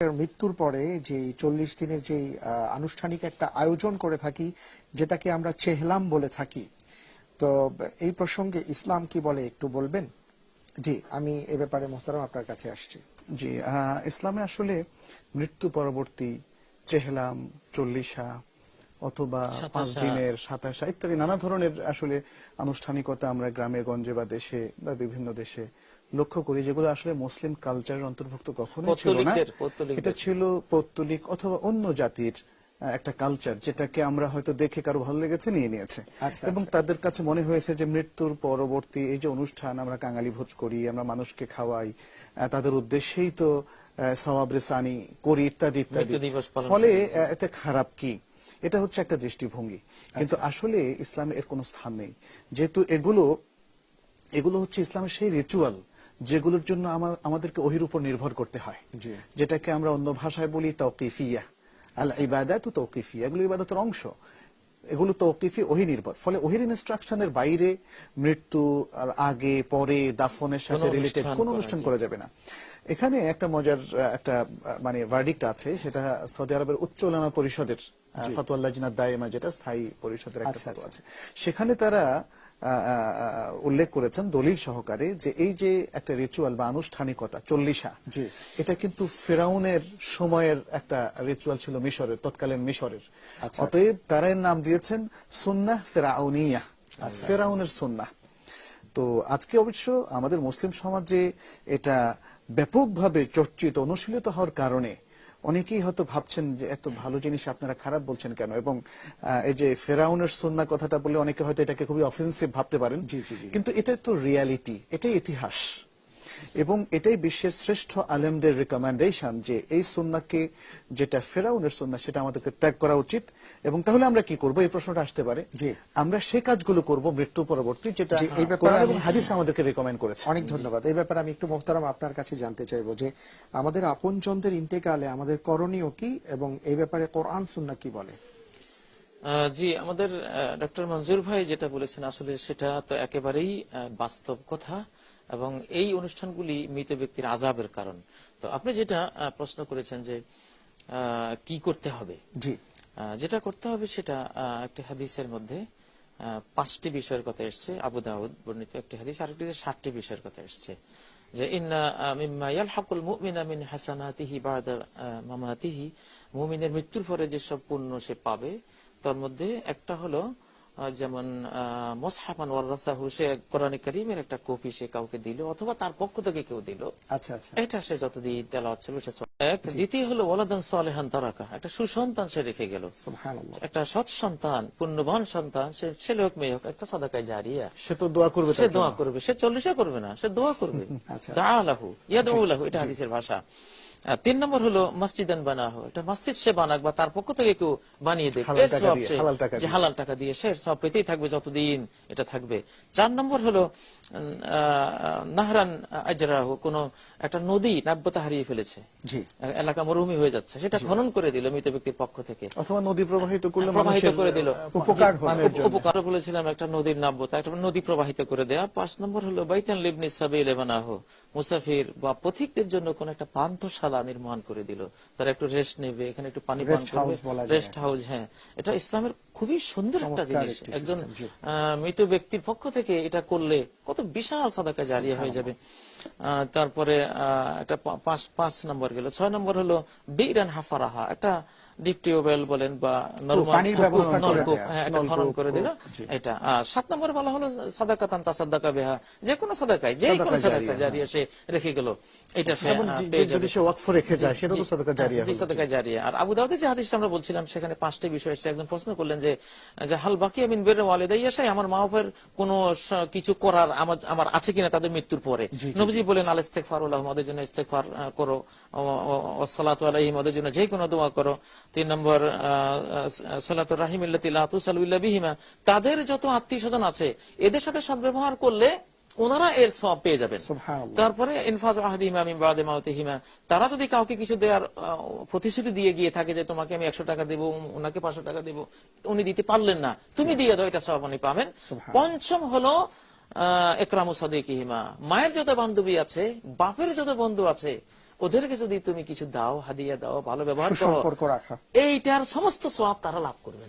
মৃত্যুর পরে যে চল্লিশ দিনের যে আনুষ্ঠানিক একটা আয়োজন করে থাকি, যেটাকে আমরা চেহলাম বলে থাকি। তো এই প্রসঙ্গে ইসলাম কি বলে একটু বলবেন? জি, আমি এ ব্যাপারে মোহতারাম আপনার কাছে আসছি। জি ইসলামে আসলে মৃত্যু পরবর্তী চেহলাম, চল্লিশা অথবা পাঁচ দিনের সাতাশা ইত্যাদি নানা ধরনের আসলে আনুষ্ঠানিকতা আমরা গ্রামে গঞ্জে বা দেশে বা বিভিন্ন দেশে লক্ষ্য করি যেগুলো আসলে মুসলিম কালচারের অন্তর্ভুক্ত কখনোই ছিল না। এটা ছিল পৌত্তলিক অথবা অন্য জাতির একটা কালচার যেটাকে আমরা হয়তো দেখে কারও ভালো লেগেছে নিয়ে নিয়েছে। আচ্ছা, এবং আচ্ছা। তাদের কাছে মনে হয়েছে যে মৃত্যুর পরবর্তী এই যে অনুষ্ঠান আমরা কাঙালি ভোজ করি আমরা মানুষকে খাওয়াই তাদের উদ্দেশ্যেই তো সওয়াবরে সানি করি ইত্যাদি ইত্যাদি। ফলে এতে খারাপ কি? এটা হচ্ছে একটা দৃষ্টিভঙ্গি। কিন্তু আসলে ইসলামে এর কোনো স্থান নেই। যেহেতু এগুলো এগুলো হচ্ছে ইসলামের সেই রিচুয়াল যেগুলোর জন্য আমাদেরকে ওহির উপর নির্ভর করতে হয়। যেটাকে আমরা অন্য ভাষায় বলি তৌকিফিয়া। আল ইবাদাত তৌকিফিয়া। এগুলো ইবাদতের অংশ। এগুলো তৌকিফি ওহি নির্ভর। ফলে ওহির ইনস্ট্রাকশনের বাইরে মৃত্যু আর আগে পরে দাফনের সাথে রিলেটেড কোন অনুষ্ঠান করা যাবে না। এখানে একটা মজার একটা মানে ভার্ডিক্ট আছে। সেটা সৌদি আরবের উচ্চ ওলামা পরিষদের ফতোয়াল্লাহ জিনাদ দায়েমা যেটা স্থায়ী পরিষদের একটা আচ্ছা, ফতোয়া আচ্ছা। আছে। সেখানে তারা উল্লেখ করেছেন দলিল সহকারে যে এই যে একটা রিচুয়াল বা আনুষ্ঠানিকতা চল্লিশা এটা কিন্তু ফেরাউনের সময়ের একটা রিচুয়াল ছিল মিশরের তৎকালীন মিশরের। আচ্ছা, অতএব তারা এর নাম দিয়েছেন সুন্নাহ ফেরাউনিয়া ফেরাউনের সুন্নাহ। তো আজকে অবশ্য আমাদের মুসলিম সমাজে এটা ব্যাপকভাবে চর্চিত অনুশীলিত হওয়ার কারণে অনেকেই হয়তো ভাবছেন যে এত ভালো জিনিস আপনারা খারাপ বলছেন কেন? এবং এই যে ফেরাউনের সন্না কথাটা বলে অনেকে হয়তো এটাকে খুবই অফেন্সিভ ভাবতে পারেন। জি, জি, জি। কিন্তু এটা তো রিয়ালিটি এটাই ইতিহাস। এবং এটাই বিশ্বের শ্রেষ্ঠ আলেমদের রিকমেন্ডেশন যে এই সুন্নাকে যেটা ফেরাউনের সুন্না সেটা আমাদেরকে ত্যাগ করা উচিত। এবং তাহলে আমরা কি করব? এই প্রশ্নটা আসতে পারে। আমরা সে কাজগুলো করব মৃত্যু পরবর্তী যেটা এই ব্যাপারে এবং হাদিস আমাদেরকে রেকমেন্ড করেছে। অনেক ধন্যবাদ। এই ব্যাপারে আমি একটু মোহতারাম আপনার কাছে জানতে চাইব যে আমাদের আপনজনদের ইন্তেকালে আমাদের করণীয় কি এবং এই ব্যাপারে কোরআন সুন্না কি বলে? আহ, জি আমাদের ডক্টর মঞ্জুর ভাই যেটা বলেছেন আসলে সেটা তো একেবারেই আহ, বাস্তব কথা। এবং এই অনুষ্ঠানগুলি মৃত ব্যক্তির আজাবের কারণ। তো আপনি যেটা প্রশ্ন করেছেন যে কি করতে হবে? জি। যেটা করতে হবে সেটা একটি হাদিসের মধ্যে পাঁচটি বিষয়ের কথা এসছে। আবু দাউদ বর্ণিত একটি হাদিস আরেকটিতে ষাটটি বিষয়ের কথা এসছে। যে মিন মুমিনের মৃত্যুর পরে যেসব পুণ্য সে পাবে তার মধ্যে একটা হলো আহ, যেমন মোসহাফান ওয়ারাসাহু সে কোরআন করিমের একটা কপি সে কাউকে দিল অথবা তার পক্ষ থেকে কেউ দিল। আচ্ছা আচ্ছা। এটা সে যতদিন তেলাওয়াত ছিল সে এক। দ্বিতীয় হলো ওয়ালাদান সালেহান তারাকা একটা সুসন্তান সে রেখে গেল। একটা সৎ সন্তান পুণ্যবান সন্তান সে ছেলে হোক মেয়ে হোক একটা সদাকায় জারিয়া। সে তো দোয়া করবে সে দোয়া করবে সে চল্লিশে করবে না সে দোয়া করবে। আচ্ছা, দাআলাহু ইয়াদউলাহু এটা হাদিসের ভাষা। তিন নম্বর হলো মসজিদান বানাহু। এটা মসজিদ সে বানাক বা তার পক্ষ থেকে কেউ বানিয়ে দেবে হালাল টাকা দিয়ে, সে- যে হালাল টাকা দিয়ে সে সব পেতেই থাকবে যতদিন এটা থাকবে। চার নম্বর হলো নাহরান আজরাহু কোন একটা নদী নাব্যতা হারিয়ে ফেলেছে। এলাকা মরুভূমি হয়ে যাচ্ছে। সেটা খনন করে দিল মৃত ব্যক্তির পক্ষ থেকে। অথবা নদী প্রবাহিত করলে প্রবাহিত করে দিল। উপকার। উপকার বলেছিলাম একটা নদীর নাব্যতা একটা নদী প্রবাহিত করে দেয়া। পাঁচ নম্বর হলো বাইতান লিবনি সাবিল বানাহ মুসাফির বা পথিকদের জন্য কোন একটা পান্থশালা নির্মাণ করে দিল। তারা একটু রেস্ট নেবে এখানে একটু পানি পান করবে। রেস্ট হাউস হ্যাঁ। এটা ইসলামের খুবই সুন্দর একটা জিনিস। একজন আহ, মৃত ব্যক্তির পক্ষ থেকে এটা করলে কত বিশাল সাদাকা জারিয়া হয়ে যাবে। তারপরে একটা পাঁচ পাঁচ নম্বর গেল। ছয় নম্বর হলো বিরান হাফারাহা একটা ডিপ টিউবওয়েল বলেন বা। হ্যাঁ খনন করে দিল। এটা। সাত নম্বর বলা হলো সাদাকাতান তাসাদ্দাকা বেহা যে কোনো সাদাকায় যে কোনো সাদাকা সাদাকা জারিয়া, সে রেখে গেল। এটা রেখে যায় সেটা তো সাদাকা জারিয়া সাদাকা জারিয়া। আর আবু দাউদের যে হাদিসটা আমরা বলছিলাম সেখানে পাঁচটি বিষয় এসেছে। একজন প্রশ্ন করলেন যে হাল বাকি আমিন বের ওয়ালিদাইয়া সাই আমার মা বাবার কোন কিছু করার আমার আমার আছে কিনা তাদের মৃত্যুর পরে? নবজি বলেন আল ইস্তেগফার আল্লাহ ওদের জন্য ইস্তেগফার আহ, করো। সালাতু আলাইহিম ওদের জন্য যে কোনো দোয়া করো। তিন নম্বর সালাতু রাহিম ইল্লাতি লা তুসালু ইল্লা বিহিমা। তাদের যত আত্মীয় স্বজন আছে এদের সাথে সদ্ব্যবহার করলে ওনারা এর সব পেয়ে যাবেন। তারপরে ইনফাজ মাউতিহিমা। তারা যদি কাউকে কিছু দেওয়ার প্রতিশ্রুতি দিয়ে গিয়ে থাকে যে তোমাকে আমি একশো টাকা দেবো ওনাকে পাঁচশো টাকা দেবো উনি দিতে পারলেন না। তুমি দিয়ে দাও এটা সব উনি পাবেন। পঞ্চম হলো একরামু সাদিকিহিমা। মায়ের যত বান্ধবী আছে বাপের যত বন্ধু আছে ওদেরকে যদি তুমি কিছু দাও হাদিয়া দাও ভালো ব্যবহার করো এইটার সমস্ত সব তারা লাভ করবে